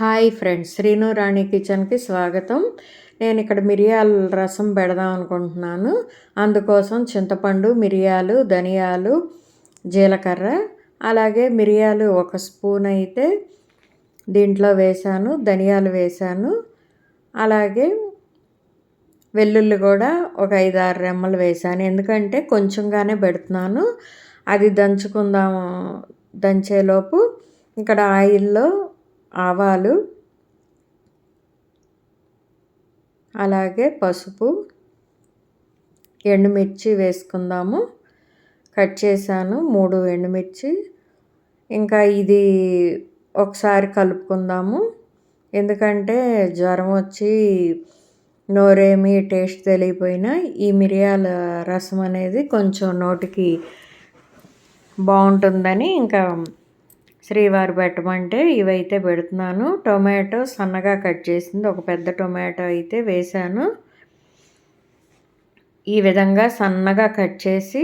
Hi friends Srinu Rani కిచెన్కి స్వాగతం. నేను ఇక్కడ మిరియాల రసం పెడదాం అనుకుంటున్నాను. అందుకోసం చింతపండు మిరియాలు ధనియాలు జీలకర్ర అలాగే మిరియాలు ఒక స్పూన్ అయితే దీంట్లో వేశాను ధనియాలు వేశాను. అలాగే వెల్లుల్లి కూడా ఒక ఐదు ఆరు రెమ్మలు వేశాను. ఎందుకంటే కొంచెంగానే పెడుతున్నాను. అది దంచుకుందాము దంచేలోపు ఇక్కడ ఆయిల్లో ఆవాలు అలాగే పసుపు ఎండుమిర్చి వేసుకుందాము. కట్ చేశాను మూడు ఎండుమిర్చి. ఇంకా ఇది ఒకసారి కలుపుకుందాము. ఎందుకంటే జ్వరం వచ్చి నోరేమి టేస్ట్ తెలియపోయినా ఈ మిరియాల రసం అనేది కొంచెం నోటికి బాగుంటుందని ఇంకా శ్రీవారు పెట్టమంటే ఇవైతే పెడుతున్నాను. టొమాటో సన్నగా కట్ చేసింది. ఒక పెద్ద టొమాటో అయితే వేశాను. ఈ విధంగా సన్నగా కట్ చేసి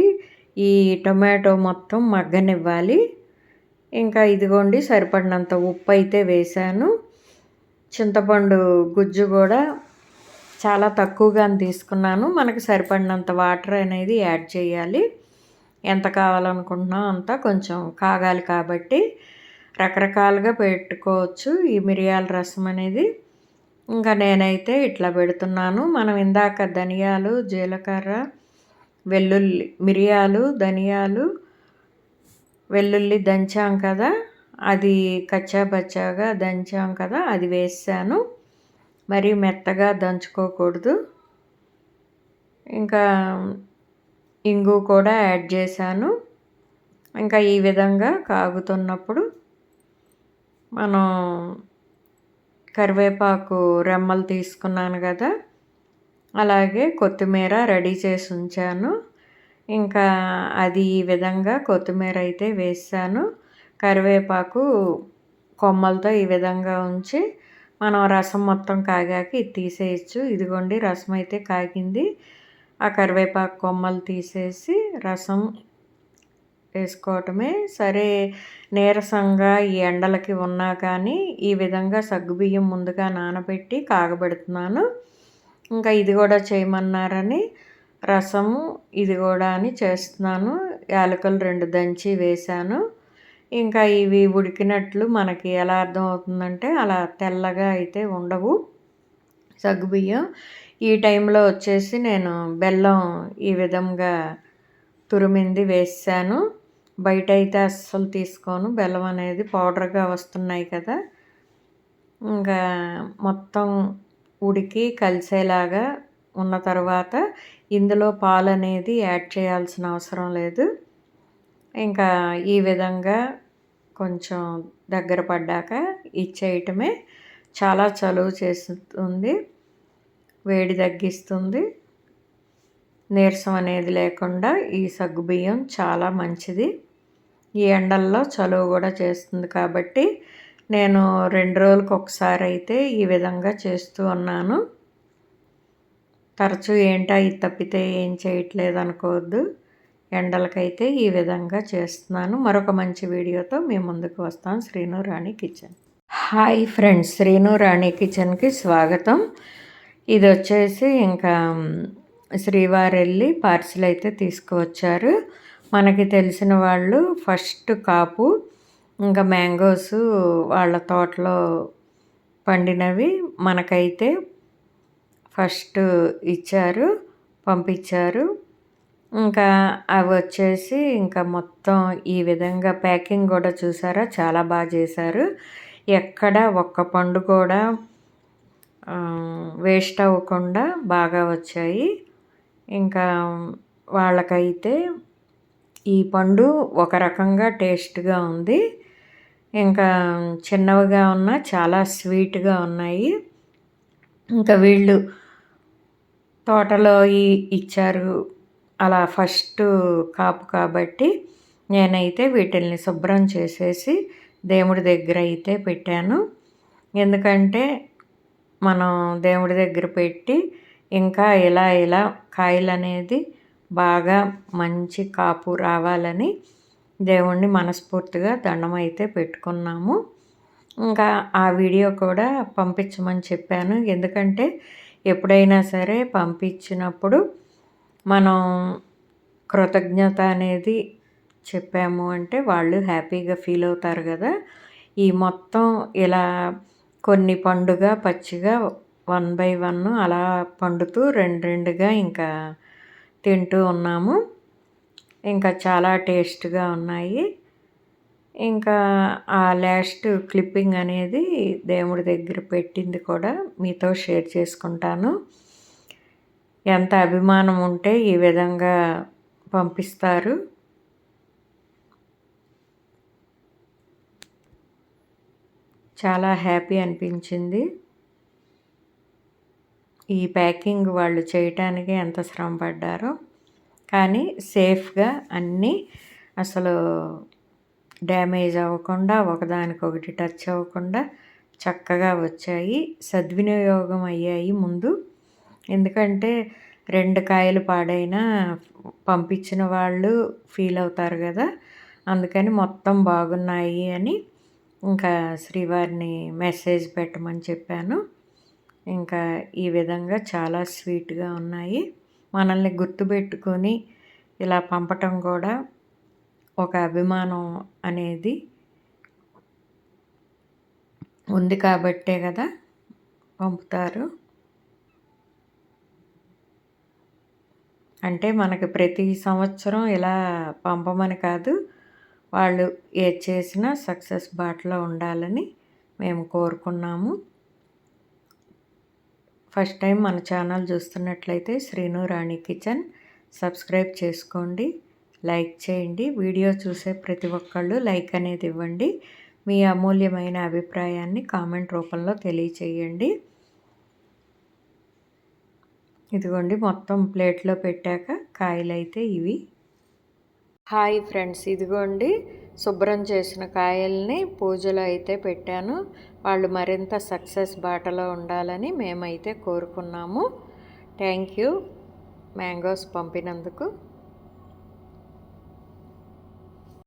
ఈ టొమాటో మొత్తం మగ్గనివ్వాలి. ఇంకా ఇదిగోండి సరిపడినంత ఉప్పు అయితే వేశాను. చింతపండు గుజ్జు కూడా చాలా తక్కువగా తీసుకున్నాను. మనకు సరిపడినంత వాటర్ అనేది యాడ్ చేయాలి. ఎంత కావాలనుకుంటున్నాం అంత కొంచెం కాగాలి కాబట్టి రకరకాలుగా పెట్టుకోవచ్చు. ఈ మిరియాల రసం అనేది ఇంకా నేనైతే ఇట్లా పెడుతున్నాను. మనం ఇందాక ధనియాలు జీలకర్ర వెల్లుల్లి మిరియాలు ధనియాలు వెల్లుల్లి దంచాం కదా అది కచ్చాపచ్చాగా దంచాం కదా అది వేసాను. మరి మెత్తగా దంచుకోకూడదు. ఇంకా ఇంగు కూడా యాడ్ చేశాను. ఇంకా ఈ విధంగా కాగుతున్నప్పుడు మనం కరివేపాకు రెమ్మలు తీసుకున్నాను కదా అలాగే కొత్తిమీర రెడీ చేసి ఉంచాను. ఇంకా అది ఈ విధంగా కొత్తిమీర అయితే వేసాను. కరివేపాకు కొమ్మలతో ఈ విధంగా ఉంచి మనం రసం మొత్తం కాగాక ఇది తీసేయచ్చు. ఇదిగోండి రసం అయితే కాగింది. ఆ కరివేపాకు కొమ్మలు తీసేసి రసం వేసుకోవటమే. సరే నీరసంగా ఈ ఎండలకి ఉన్నా కానీ ఈ విధంగా సగ్గుబియ్యం ముందుగా నానబెట్టి కాగబెడుతున్నాను. ఇంకా ఇది కూడా చేయమన్నారని రసము ఇది కూడా అని చేస్తున్నాను. యాలకులు రెండు దంచి వేశాను. ఇంకా ఇవి ఉడికినట్లు మనకి ఎలా అర్థం అవుతుందంటే అలా తెల్లగా అయితే ఉండవు. సగ్గుబియ్యం. ఈ టైంలో వచ్చేసి నేను బెల్లం ఈ విధంగా తురిమింది వేసాను. బయట అయితే అస్సలు తీసుకోను. బెల్లం అనేది పౌడర్గా వస్తున్నాయి కదా. ఇంకా మొత్తం ఉడికి కలిసేలాగా ఉన్న తర్వాత ఇందులో పాలు అనేది యాడ్ చేయాల్సిన అవసరం లేదు. ఇంకా ఈ విధంగా కొంచెం దగ్గర పడ్డాక ఇచ్చేయటమే చాలా చలువ చేస్తుంది. వేడి తగ్గిస్తుంది. నీరసం అనేది లేకుండా ఈ సగ్గుబియ్యం చాలా మంచిది. ఈ ఎండల్లో చలువ కూడా చేస్తుంది కాబట్టి నేను రెండు రోజులకు ఒకసారి అయితే ఈ విధంగా చేస్తూ ఉన్నాను. తరచూ ఏంటా ఇది తప్పితే ఏం చేయట్లేదు అనుకోవద్దు. ఎండలకైతే ఈ విధంగా చేస్తున్నాను. మరొక మంచి వీడియోతో మేము ముందుకు వస్తాం Srinu Rani kitchen. Hi friends Srinu Rani కిచెన్కి స్వాగతం. ఇది వచ్చేసి ఇంకా శ్రీవారు వెళ్ళి పార్సిల్ అయితే తీసుకువచ్చారు. మనకి తెలిసిన వాళ్ళు ఫస్ట్ కాపు ఇంకా మ్యాంగోస్ వాళ్ళ తోటలో పండినవి మనకైతే ఫస్ట్ ఇచ్చారు పంపించారు. ఇంకా అవి వచ్చేసి ఇంకా మొత్తం ఈ విధంగా ప్యాకింగ్ కూడా చూసారా? చాలా బాగా చేశారు. ఎక్కడ ఒక్క పండు కూడా వేస్ట్ అవ్వకుండా బాగా వచ్చాయి. ఇంకా వాళ్ళకైతే ఈ పండు ఒక రకంగా టేస్ట్గా ఉంది. ఇంకా చిన్నవిగా ఉన్న చాలా స్వీట్గా ఉన్నాయి. ఇంకా వీళ్ళు తోటలో ఇచ్చారు అలా ఫస్ట్ కాపు కాబట్టి నేనైతే వీటిల్ని శుభ్రం చేసేసి దేవుడి దగ్గర అయితే పెట్టాను. ఎందుకంటే మనం దేవుడి దగ్గర పెట్టి ఇంకా ఇలా ఇలా కాయలు అనేది బాగా మంచి కాపు రావాలని దేవుణ్ణి మనస్ఫూర్తిగా దండం అయితే పెట్టుకున్నాము. ఇంకా ఆ వీడియో కూడా పంపించమని చెప్పాను. ఎందుకంటే ఎప్పుడైనా సరే పంపించినప్పుడు మనం కృతజ్ఞత అనేది చెప్పాము అంటే వాళ్ళు హ్యాపీగా ఫీల్ అవుతారు కదా. ఈ మొత్తం ఇలా కొన్ని పండుగ పచ్చిగా వన్ బై వన్ అలా పండుతూ రెండు రెండుగా ఇంకా తింటూ ఉన్నాము. ఇంకా చాలా టేస్ట్గా ఉన్నాయి. ఇంకా ఆ లాస్ట్ క్లిప్పింగ్ అనేది దేవుడి దగ్గర పెట్టింది కూడా మీతో షేర్ చేసుకుంటాను. ఎంత అభిమానం ఉంటే ఈ విధంగా పంపిస్తారు. చాలా హ్యాపీ అనిపించింది. ఈ ప్యాకింగ్ వాళ్ళు చేయటానికి ఎంత శ్రమ పడ్డారో. కానీ సేఫ్గా అన్నీ అసలు డ్యామేజ్ అవ్వకుండా ఒకదానికొకటి టచ్ అవ్వకుండా చక్కగా వచ్చాయి. సద్వినియోగం అయ్యాయి ముందు. ఎందుకంటే రెండు కాయలు పాడైనా పంపించిన వాళ్ళు ఫీల్ అవుతారు కదా. అందుకని మొత్తం బాగున్నాయి అని ఇంకా శ్రీవారిని మెసేజ్ పెట్టమని చెప్పాను. ఇంకా ఈ విధంగా చాలా స్వీట్గా ఉన్నాయి. మనల్ని గుర్తుపెట్టుకొని ఇలా పంపటం కూడా ఒక అభిమానం అనేది ఉంది కాబట్టే కదా పంపుతారు. అంటే మనకి ప్రతి సంవత్సరం ఇలా పంపమని కాదు వాళ్ళు ఏది చేసినా సక్సెస్ బాటలో ఉండాలని మేము కోరుకున్నాము. ఫస్ట్ టైం మన ఛానల్ చూస్తున్నట్లయితే శ్రీను రాణి కిచెన్. సబ్స్క్రైబ్ చేసుకోండి. లైక్ చేయండి. వీడియో చూసే ప్రతి ఒక్కళ్ళు లైక్ అనేది ఇవ్వండి. మీ అమూల్యమైన అభిప్రాయాన్ని కామెంట్ రూపంలో తెలియచేయండి. ఇదిగోండి మొత్తం ప్లేట్లో పెట్టాక కాయలు అయితే ఇవి. హాయ్ ఫ్రెండ్స్ ఇదిగోండి. శుభ్రం చేసిన కాయల్ని పూజలో అయితే పెట్టాను. వాళ్ళు మరింత సక్సెస్ బాటలో ఉండాలని మేమైతే కోరుకున్నాము. Thank you. మ్యాంగోస్ పంపినందుకు.